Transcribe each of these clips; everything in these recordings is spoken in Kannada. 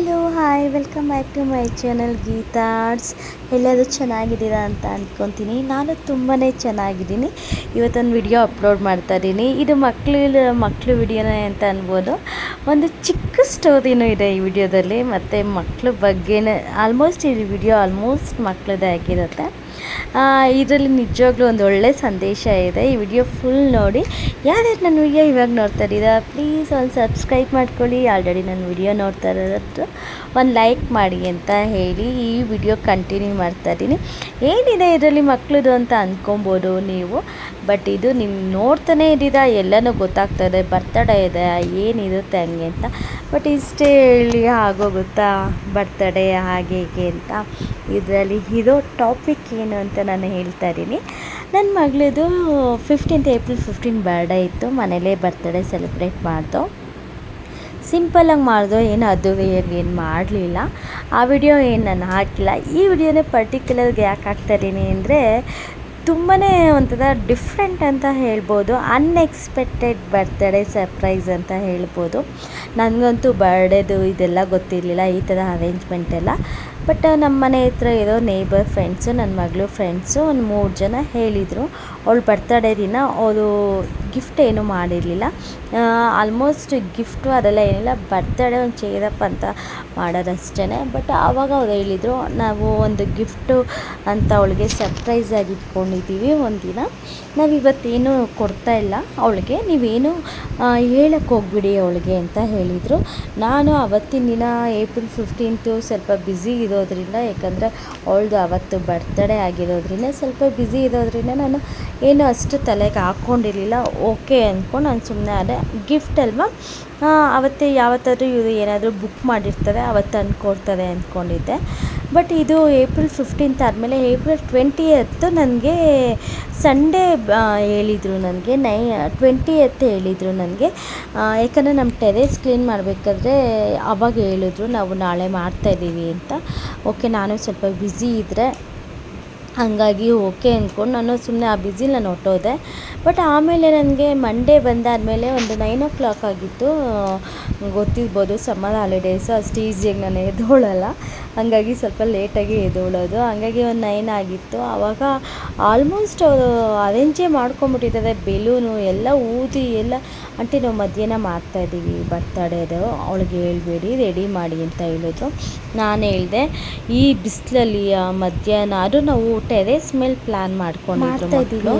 Hello, hi, welcome back to my channel Geetha arts ಎಲ್ಲರೂ ಚೆನ್ನಾಗಿದ್ದೀರಾ ಅಂತ ಅಂದ್ಕೊತೀನಿ ನಾನು ತುಂಬಾ ಚೆನ್ನಾಗಿದ್ದೀನಿ. ಇವತ್ತೊಂದು ವಿಡಿಯೋ ಅಪ್ಲೋಡ್ ಮಾಡ್ತಾ ಇದ್ದೀನಿ. ಇದು ಮಕ್ಕಳು ಮಕ್ಕಳು ವಿಡಿಯೋನೇ ಅಂತ ಅನ್ಬೋದು. ಒಂದು ಚಿಕ್ಕ ಸ್ಟೋರಿನೂ ಇದೆ ಈ ವಿಡಿಯೋದಲ್ಲಿ. ಮತ್ತು ಮಕ್ಕಳ ಬಗ್ಗೆನೇ, ಆಲ್ಮೋಸ್ಟ್ ಈ ವಿಡಿಯೋ ಆಲ್ಮೋಸ್ಟ್ ಮಕ್ಕಳದೇ ಆಗಿರುತ್ತೆ. ಇದರಲ್ಲಿ ನಿಜವಾಗ್ಲೂ ಒಂದು ಒಳ್ಳೆ ಸಂದೇಶ ಇದೆ. ಈ ವಿಡಿಯೋ ಫುಲ್ ನೋಡಿ. ಯಾರ್ಯಾರು ನನ್ನ ವಿಡಿಯೋ ಇವಾಗ ನೋಡ್ತಾ ಇದ್ದೀರಾ ಪ್ಲೀಸ್ ಒಂದು ಸಬ್ಸ್ಕ್ರೈಬ್ ಮಾಡ್ಕೊಳ್ಳಿ. ಆಲ್ರೆಡಿ ನನ್ನ ವಿಡಿಯೋ ನೋಡ್ತಾ ಇರೋದು ಒಂದು ಲೈಕ್ ಮಾಡಿ ಅಂತ ಹೇಳಿ ಈ ವಿಡಿಯೋ ಕಂಟಿನ್ಯೂ ಮಾಡ್ತಾ ಇದ್ದೀನಿ. ಏನಿದೆ ಇದರಲ್ಲಿ ಮಕ್ಕಳದು ಅಂತ ಅಂದ್ಕೊಬೋದು ನೀವು. ಬಟ್ ಇದು ನೀವು ನೋಡ್ತಾನೆ ಇದ್ದೀರಾ ಎಲ್ಲನೂ ಗೊತ್ತಾಗ್ತದೆ ಬರ್ತಡೇ ಇದೆ, ಏನಿರುತ್ತೆ ಹಂಗೆ ಅಂತ. ಬಟ್ ಇಷ್ಟೇ ಹೇಳಿ ಆಗೋಗುತ್ತಾ? ಬರ್ತಡೇ ಹಾಗೆ ಹೀಗೆ ಅಂತ. ಇದರಲ್ಲಿ ಇರೋ ಟಾಪಿಕ್ ಏನು ಅಂತ ನಾನು ಹೇಳ್ತಾ ಇದ್ದೀನಿ. ನನ್ನ ಮಗಳದು ಫಿಫ್ಟೀನ್ತ್ ಏಪ್ರಿಲ್ ಫಿಫ್ಟೀನ್ ಬರ್ಡೇ ಇತ್ತು. ಮನೇಲೇ ಬರ್ತಡೇ ಸೆಲೆಬ್ರೇಟ್ ಮಾಡ್ದೋ. ಸಿಂಪಲಾಗಿ ಮಾಡ್ದೋ ಏನು ಅದು ಏನು ಮಾಡಲಿಲ್ಲ. ಆ ವಿಡಿಯೋ ಏನು ನಾನು ಹಾಕಿಲ್ಲ. ಈ ವಿಡಿಯೋನೇ ಪರ್ಟಿಕ್ಯುಲರ್ಗೆ ಯಾಕೆ ಹಾಕ್ತಾಯಿದ್ದೀನಿ ಅಂದರೆ ತುಂಬಾ ಒಂಥರ ಡಿಫ್ರೆಂಟ್ ಅಂತ ಹೇಳ್ಬೋದು. ಅನ್ಎಕ್ಸ್ಪೆಕ್ಟೆಡ್ ಬರ್ತ್ಡೇ ಸರ್ಪ್ರೈಸ್ ಅಂತ ಹೇಳ್ಬೋದು. ನನಗಂತೂ ಬರ್ಡೇದು ಇದೆಲ್ಲ ಗೊತ್ತಿರಲಿಲ್ಲ, ಈ ಥರ ಅರೇಂಜ್ಮೆಂಟ್ ಎಲ್ಲ. ಬಟ್ ನಮ್ಮ ಮನೆ ಹತ್ರ ಇರೋ ನೇಬರ್ ಫ್ರೆಂಡ್ಸು ನನ್ನ ಮಗಳು ಫ್ರೆಂಡ್ಸು ಒಂದು ಮೂರು ಜನ ಹೇಳಿದರು. ಅವಳು ಬರ್ತಡೇ ದಿನ ಅವರು ಗಿಫ್ಟ್ ಏನೂ ಮಾಡಿರಲಿಲ್ಲ. ಆಲ್ಮೋಸ್ಟ್ ಗಿಫ್ಟು ಅದೆಲ್ಲ ಏನಿಲ್ಲ ಬರ್ತಡೇ ಒಂದು ಚೇರಪ್ಪ ಅಂತ ಮಾಡೋದಷ್ಟೇ ಬಟ್ ಆವಾಗ ಅವ್ರು ಹೇಳಿದರು, ನಾವು ಒಂದು ಗಿಫ್ಟು ಅಂತ ಅವಳಿಗೆ ಸರ್ಪ್ರೈಸಾಗಿ ಇಟ್ಕೊಂಡಿದ್ದೀವಿ ಒಂದಿನ ನಾವು ಇವತ್ತೇನು ಕೊಡ್ತಾ ಇಲ್ಲ ಅವಳಿಗೆ. ನೀವೇನು ಹೇಳಕ್ಕೆ ಹೋಗ್ಬಿಡಿ ಅವಳಿಗೆ ಅಂತ ಹೇಳಿದರು. ನಾನು ಅವತ್ತಿನ ದಿನ ಏಪ್ರಿಲ್ ಫಿಫ್ಟೀನ್ತು ಸ್ವಲ್ಪ ಬ್ಯುಸಿ ಇರೋದ್ರಿಂದ, ಯಾಕಂದರೆ ಅವಳದು ಅವತ್ತು ಬರ್ತಡೇ ಆಗಿರೋದ್ರಿಂದ ಸ್ವಲ್ಪ ಬ್ಯುಸಿ ಇರೋದ್ರಿಂದ ನಾನು ಏನು ಅಷ್ಟು ತಲೆಗೆ ಹಾಕ್ಕೊಂಡಿರಲಿಲ್ಲ ಓಕೆ ಅಂದ್ಕೊಂಡು ನಾನು ಸುಮ್ಮನೆ ಅದೇ ಗಿಫ್ಟ್ ಅಲ್ವಾ? ಅವತ್ತೇ ಯಾವತ್ತಾದರೂ ಇವರು ಏನಾದರೂ ಬುಕ್ ಮಾಡಿರ್ತಾರೆ ಅವತ್ತು ತಂದು ಅಂದ್ಕೊಂಡಿದ್ದೆ ಬಟ್ ಇದು ಏಪ್ರಿಲ್ ಫಿಫ್ಟೀನ್ತ್ ಆದಮೇಲೆ ಏಪ್ರಿಲ್ ಟ್ವೆಂಟಿ ಎತ್ತು ನನಗೆ ಸಂಡೇ ಹೇಳಿದರು ನನಗೆ, ನೈ ಟ್ವೆಂಟಿ ಎತ್ ಹೇಳಿದರು ನನಗೆ. ಯಾಕಂದರೆ ನಮ್ಮ ಟೆರೇಸ್ ಕ್ಲೀನ್ ಮಾಡಬೇಕಾದ್ರೆ ಅವಾಗ ಹೇಳಿದ್ರು, ನಾವು ನಾಳೆ ಮಾಡ್ತಾಯಿದ್ದೀವಿ ಅಂತ. ಓಕೆ, ನಾನು ಸ್ವಲ್ಪ ಬ್ಯುಸಿ ಇದ್ದರೆ ಹಾಗಾಗಿ ಓಕೆ ಅಂದ್ಕೊಂಡು ನಾನು ಸುಮ್ಮನೆ ಆ ಬ್ಯುಸಿಲಿ ನಾನು ಹೊಟ್ಟೋದೆ ಬಟ್ ಆಮೇಲೆ ನನಗೆ ಮಂಡೇ ಬಂದಾದಮೇಲೆ ಒಂದು ನೈನ್ ಓ ಕ್ಲಾಕ್ ಆಗಿತ್ತು ಗೊತ್ತಿರ್ಬೋದು ಸಮ್ಮರ್ ಹಾಲಿಡೇಸು ಅಷ್ಟು ಈಸಿಯಾಗಿ ನಾನು ಎದ್ದೋಳಲ್ಲ. ಹಾಗಾಗಿ ಸ್ವಲ್ಪ ಲೇಟಾಗಿ ಎದ್ದೋಳೋದು. ಹಾಗಾಗಿ ಒಂದು ನೈನ್ ಆಗಿತ್ತು. ಆವಾಗ ಆಲ್ಮೋಸ್ಟ್ ಅವರು ಅರೇಂಜೇ ಮಾಡ್ಕೊಂಬಿಟ್ಟಿದ್ದಾರೆ ಬೆಲೂನು ಎಲ್ಲ ಊದಿ ಎಲ್ಲ ಅಂಟಿ ನಾವು ಮಧ್ಯಾಹ್ನ ಮಾಡ್ತಾಯಿದ್ದೀವಿ ಬರ್ತಡೇದು ಅವಳಿಗೆ ಹೇಳ್ಬೇಡಿ ರೆಡಿ ಮಾಡಿ ಅಂತ ಹೇಳಿದ್ರು. ನಾನು ಹೇಳಿದೆ, ಈ ಬಿಸಿಲಲ್ಲಿ ಮಧ್ಯಾಹ್ನ, ಅದು ನಾವು ಟೆರೇಸ್ ಸ್ಮೆಲ್ ಪ್ಲಾನ್ ಮಾಡ್ಕೊಂಡಿದ್ರು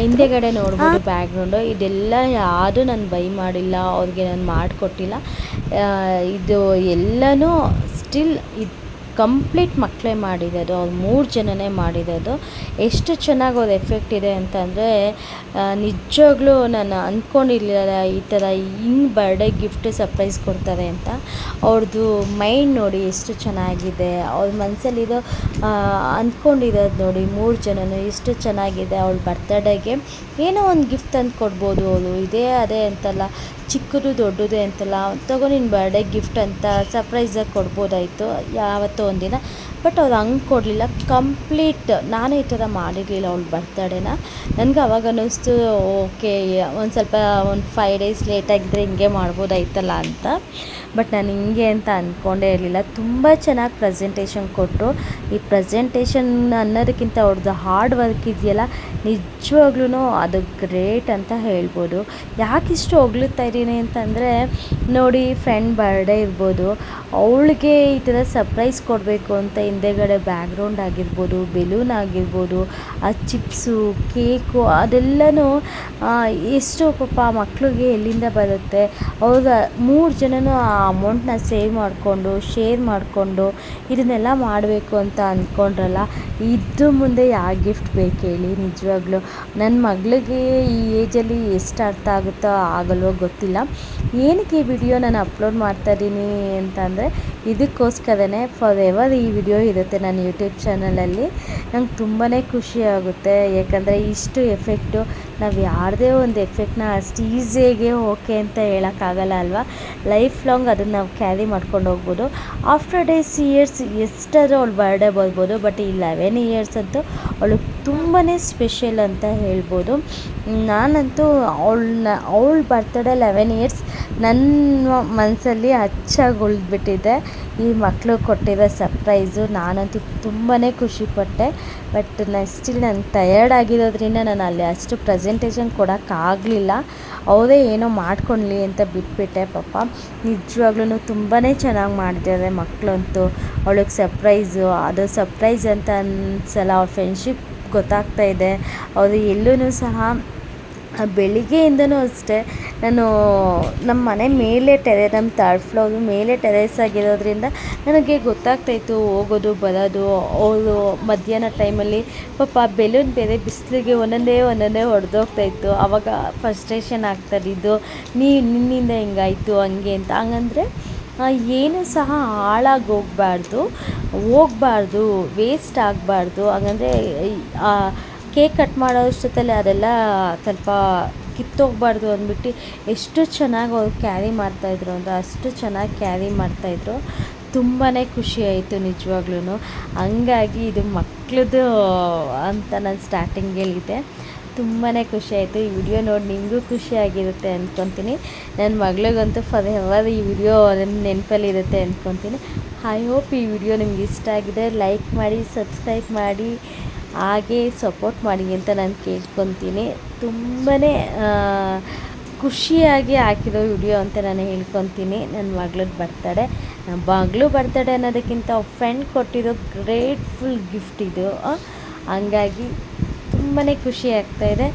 ಹಿಂದೆಗಡೆ ನೋಡ್ಬೋದು ಬ್ಯಾಕ್ಗ್ರೌಂಡು ಇದೆಲ್ಲ ಯಾರು ನಾನು ಬೈ ಮಾಡಿಲ್ಲ ಅವ್ರಿಗೆ ನಾನು ಮಾಡಿಕೊಟ್ಟಿಲ್ಲ. ಇದು ಎಲ್ಲನೂ ಸ್ಟಿಲ್ ಇದು ಕಂಪ್ಲೀಟ್ ಮಕ್ಕಳೇ ಮಾಡಿರೋದು, ಅವ್ರು ಮೂರು ಜನನೇ ಮಾಡಿರೋದು. ಎಷ್ಟು ಚೆನ್ನಾಗಿ ಅವ್ರ ಎಫೆಕ್ಟ್ ಇದೆ ಅಂತಂದರೆ ನಿಜವಾಗ್ಲೂ ನಾನು ಅಂದ್ಕೊಂಡಿರಲಿಲ್ಲ ಈ ಥರ ಹಿಂಗೆ ಬರ್ಡೇ ಗಿಫ್ಟ್ ಸರ್ಪ್ರೈಸ್ ಕೊಡ್ತಾರೆ ಅಂತ. ಅವ್ರದ್ದು ಮೈಂಡ್ ನೋಡಿ ಎಷ್ಟು ಚೆನ್ನಾಗಿದೆ, ಅವ್ರ ಮನಸ್ಸಲ್ಲಿರೋ ಅಂದ್ಕೊಂಡಿರೋದು ನೋಡಿ ಮೂರು ಜನನು ಎಷ್ಟು ಚೆನ್ನಾಗಿದೆ ಅವಳ ಬರ್ತಡೇಗೆ ಏನೋ ಒಂದು ಗಿಫ್ಟ್ ತಂದು ಕೊಡ್ಬೋದು ಅವಳು ಇದೇ ಅದೇ ಅಂತಲ್ಲ, ಚಿಕ್ಕದು ದೊಡ್ಡದು ಅಂತಲ್ಲ, ತಗೋ ನಿನ್ನ ಬರ್ಡೇ ಗಿಫ್ಟ್ ಅಂತ ಸರ್ಪ್ರೈಸಾಗಿ ಕೊಡ್ಬೋದಾಯಿತು, ಯಾವತ್ತೋ ಒಂದಿನ. ಬಟ್ ಅವ್ರು ಹಂಗೆ ಕೊಡಲಿಲ್ಲ. ಕಂಪ್ಲೀಟ್ ನಾನು ಈ ಥರ ಮಾಡಿರಲಿಲ್ಲ ಅವ್ಳ ಬರ್ತಡೇನ ನನಗೆ ಅವಾಗ ಅನ್ನಿಸ್ತು ಓಕೆ ಒಂದು ಸ್ವಲ್ಪ ಒಂದು ಫೈವ್ ಡೇಸ್ ಲೇಟಾಗಿದ್ದರೆ ಹಿಂಗೆ ಮಾಡ್ಬೋದಾಯ್ತಲ್ಲ ಅಂತ. ಬಟ್ ನಾನು ಹಿಂಗೆ ಅಂತ ಅಂದ್ಕೊಂಡೇ ಇರಲಿಲ್ಲ. ತುಂಬ ಚೆನ್ನಾಗಿ ಪ್ರೆಸೆಂಟೇಷನ್ ಕೊಟ್ಟರು ಈ ಪ್ರೆಸೆಂಟೇಷನ್ ಅನ್ನೋದಕ್ಕಿಂತ ಅವ್ರದ್ದು ಹಾರ್ಡ್ ವರ್ಕ್ ಇದೆಯಲ್ಲ ನಿಜವಾಗ್ಲೂ ಅದು ಗ್ರೇಟ್ ಅಂತ ಹೇಳ್ಬೋದು. ಯಾಕಿಷ್ಟು ಹೊಗಳುತ್ತಾ ಇದ್ದೀನಿ ಅಂತಂದರೆ, ನೋಡಿ ಫ್ರೆಂಡ್ ಬರ್ಡೇ ಇರ್ಬೋದು. ಅವಳಿಗೆ ಈ ಥರ ಸರ್ಪ್ರೈಸ್ ಕೊಡಬೇಕು ಅಂತ ಹಿಂದೆಗಡೆ ಬ್ಯಾಕ್ಗ್ರೌಂಡ್ ಆಗಿರ್ಬೋದು ಬೆಲೂನ್ ಆಗಿರ್ಬೋದು, ಆ ಚಿಪ್ಸು ಕೇಕು ಅದೆಲ್ಲನೂ ಎಷ್ಟು ಪಾಪ ಮಕ್ಕಳಿಗೆ ಎಲ್ಲಿಂದ ಬರುತ್ತೆ. ಅವ್ರ ಮೂರು ಜನನೂ ಆ ಅಮೌಂಟನ್ನ ಸೇವ್ ಮಾಡಿಕೊಂಡು ಶೇರ್ ಮಾಡಿಕೊಂಡು ಇದನ್ನೆಲ್ಲ ಮಾಡಬೇಕು ಅಂತ ಅಂದ್ಕೊಂಡ್ರಲ್ಲ ಇದ್ರ ಮುಂದೆ ಯಾವ ಗಿಫ್ಟ್ ಬೇಕು ಹೇಳಿ ನಿಜವಾಗ್ಲೂ. ನನ್ನ ಮಗಳಿಗೆ ಈ ಏಜಲ್ಲಿ ಎಷ್ಟು ಅರ್ಥ ಆಗುತ್ತೋ ಆಗಲ್ವೋ ಗೊತ್ತಿಲ್ಲ. ಏನಕ್ಕೆ ಈ ವಿಡಿಯೋ ನಾನು ಅಪ್ಲೋಡ್ ಮಾಡ್ತಾಯಿದ್ದೀನಿ ಅಂತಂದರೆ, ಇದಕ್ಕೋಸ್ಕರನೇ ಫಾರ್ ಎವರ್ ಈ ವಿಡಿಯೋ ಇರುತ್ತೆ ನನ್ನ ಯೂಟ್ಯೂಬ್ ಚಾನಲಲ್ಲಿ ನಂಗೆ ತುಂಬಾ ಖುಷಿ ಆಗುತ್ತೆ. ಯಾಕಂದರೆ ಇಷ್ಟು ಎಫೆಕ್ಟು ನಾವು ಯಾರದೇ ಒಂದು ಎಫೆಕ್ಟ್ನ ಅಷ್ಟು ಈಸಿಯಾಗಿ ಓಕೆ ಅಂತ ಹೇಳೋಕ್ಕಾಗಲ್ಲ ಅಲ್ವಾ? ಲೈಫ್ ಲಾಂಗ್ ಅದನ್ನು ನಾವು ಕ್ಯಾರಿ ಮಾಡ್ಕೊಂಡು ಹೋಗ್ಬೋದು. ಆಫ್ಟರ್ ಡೇಸ್ ಇಯರ್ಸ್ ಎಷ್ಟಾದರೂ ಅವಳು ಬರ್ಡೇ ಬರ್ಬೋದು ಬಟ್ ಈ ಲೆವೆನ್ ಇಯರ್ಸ್ ಅಂತೂ ಅವಳು ತುಂಬಾ ಸ್ಪೆಷಲ್ ಅಂತ ಹೇಳ್ಬೋದು. ನಾನಂತೂ ಅವಳನ್ನ ಅವಳ ಬರ್ತಡೇ ಲೆವೆನ್ ಇಯರ್ಸ್ ನನ್ನ ಮನಸ್ಸಲ್ಲಿ ಅಚ್ಚಾಗಿ ಉಳಿದ್ಬಿಟ್ಟಿದೆ ಈ ಮಕ್ಕಳು ಕೊಟ್ಟಿರೋ ಸರ್ಪ್ರೈಸು. ನಾನಂತೂ ತುಂಬಾ ಖುಷಿಪಟ್ಟೆ. ಬಟ್ ಸ್ಟಿಲ್ ನಾನು ಟಯರ್ಡ್ ಆಗಿರೋದ್ರಿಂದ ನಾನು ಅಲ್ಲಿ ಅಷ್ಟು ಪ್ರೆಸೆಂಟೇಷನ್ ಕೊಡೋಕ್ಕಾಗಲಿಲ್ಲ ಅವರೇ ಏನೋ ಮಾಡ್ಕೊಳ್ಳಿ ಅಂತ ಬಿಟ್ಬಿಟ್ಟೆ ಪಾಪ. ನಿಜವಾಗ್ಲೂ ತುಂಬಾ ಚೆನ್ನಾಗಿ ಮಾಡಿದ್ದಾರೆ ಮಕ್ಕಳಂತೂ ಅವಳಿಗೆ ಸರ್ಪ್ರೈಸು ಅದು ಸರ್ಪ್ರೈಸ್ ಅಂತ ಅನ್ಸಲ್ಲ. ಅವ್ರ ಫ್ರೆಂಡ್ಶಿಪ್ ಗೊತ್ತಾಗ್ತಾ ಇದೆ. ಅವರು ಎಲ್ಲೂ ಸಹ ಬೆಳಿಗ್ಗೆಯಿಂದನೂ ಅಷ್ಟೇ, ನಾನು ನಮ್ಮ ಮನೆ ಮೇಲೆ ಟೆರೆ ನಮ್ಮ ತರ್ಡ್ ಫ್ಲೋರ್ ಮೇಲೆ ಟೆರೇಸ್ ಆಗಿರೋದ್ರಿಂದ ನನಗೆ ಗೊತ್ತಾಗ್ತಾಯಿತ್ತು ಹೋಗೋದು, ಬರೋದು, ಅವರು ಮಧ್ಯಾಹ್ನ ಟೈಮಲ್ಲಿ ಪಾಪ ಬೆಲೂನ್ ಬೇರೆ ಬಿಸಿಲಿಗೆ ಒಂದೊಂದೇ ಒಂದೊಂದೇ ಹೊಡೆದೋಗ್ತಾಯಿತ್ತು ಆವಾಗ ಫ್ರಸ್ಟ್ರೇಷನ್ ಆಗ್ತಾಯಿದ್ದು ನೀ, ನಿನ್ನಿಂದ ಹಿಂಗಾಯಿತು, ಹಂಗೆ ಅಂತ. ಹಂಗಂದರೆ ಏನು ಸಹ ಹಾಳಾಗಿ ಹೋಗಬಾರ್ದು ಹೋಗಬಾರ್ದು ವೇಸ್ಟ್ ಆಗಬಾರ್ದು. ಹಂಗಂದ್ರೆ ಕೇಕ್ ಕಟ್ ಮಾಡೋಷ್ಟೊತ್ತಲ್ಲಿ ಅದೆಲ್ಲ ಸ್ವಲ್ಪ ಕಿತ್ತೋಗ್ಬಾರ್ದು ಅಂದ್ಬಿಟ್ಟು ಎಷ್ಟು ಚೆನ್ನಾಗಿ ಅವ್ರು ಕ್ಯಾರಿ ಮಾಡ್ತಾಯಿದ್ರು ಅಂದರೆ ಅಷ್ಟು ಚೆನ್ನಾಗಿ ಕ್ಯಾರಿ ಮಾಡ್ತಾಯಿದ್ರು ತುಂಬಾ ಖುಷಿ ಆಯಿತು ನಿಜವಾಗ್ಲೂ ಹಂಗಾಗಿ ಇದು ಮಕ್ಳದ್ದು ಅಂತ ನಾನು ಸ್ಟಾರ್ಟಿಂಗ್ ಹೇಳಿದ್ದೆ ತುಂಬಾ ಖುಷಿ ಆಯಿತು. ಈ ವಿಡಿಯೋ ನೋಡಿ ನಿಮಗೂ ಖುಷಿಯಾಗಿರುತ್ತೆ ಅಂದ್ಕೊತೀನಿ ನನ್ನ ಮಗಳಿಗಂತೂ ಫಾರ್ ಎವರ್ ಈ ವಿಡಿಯೋ ನನ್ನ ನೆನಪಲ್ಲಿರುತ್ತೆ ಅಂದ್ಕೊತೀನಿ ಐ ಹೋಪ್ ಈ ವಿಡಿಯೋ ನಿಮ್ಗೆ ಇಷ್ಟ ಆಗಿದೆ. ಲೈಕ್ ಮಾಡಿ ಸಬ್ಸ್ಕ್ರೈಬ್ ಮಾಡಿ. ಹಾಗೆ ಸಪೋರ್ಟ್ ಮಾಡಿ ಅಂತ ನಾನು ಕೇಳ್ಕೊತೀನಿ. ತುಂಬಾ ಖುಷಿಯಾಗಿ ಹಾಕಿರೋ ವಿಡಿಯೋ ಅಂತ ನಾನು ಹೇಳ್ಕೊತೀನಿ. ನನ್ನ ಮಗಳದ್ದು ಬರ್ತಡೆ ಮಗಳು ಬರ್ತಡೆ ಅನ್ನೋದಕ್ಕಿಂತ ಫ್ರೆಂಡ್ ಕೊಟ್ಟಿರೋ ಗ್ರೇಟ್ಫುಲ್ ಗಿಫ್ಟ್ ಇದು. ಹಂಗಾಗಿ ತುಂಬಾ ಖುಷಿ ಆಗ್ತಾಯಿದೆ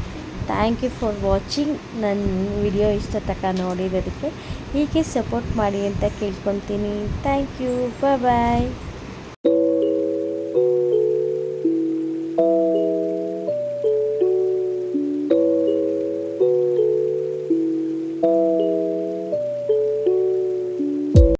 ಥ್ಯಾಂಕ್ ಯು ಫಾರ್ ವಾಚಿಂಗ್ ನನ್ನ ವಿಡಿಯೋ ಇಷ್ಟ ತನಕ ನೋಡಿರೋದಕ್ಕೆ ಹೀಗೆ ಸಪೋರ್ಟ್ ಮಾಡಿ ಅಂತ ಕೇಳ್ಕೊತೀನಿ. Thank you bye bye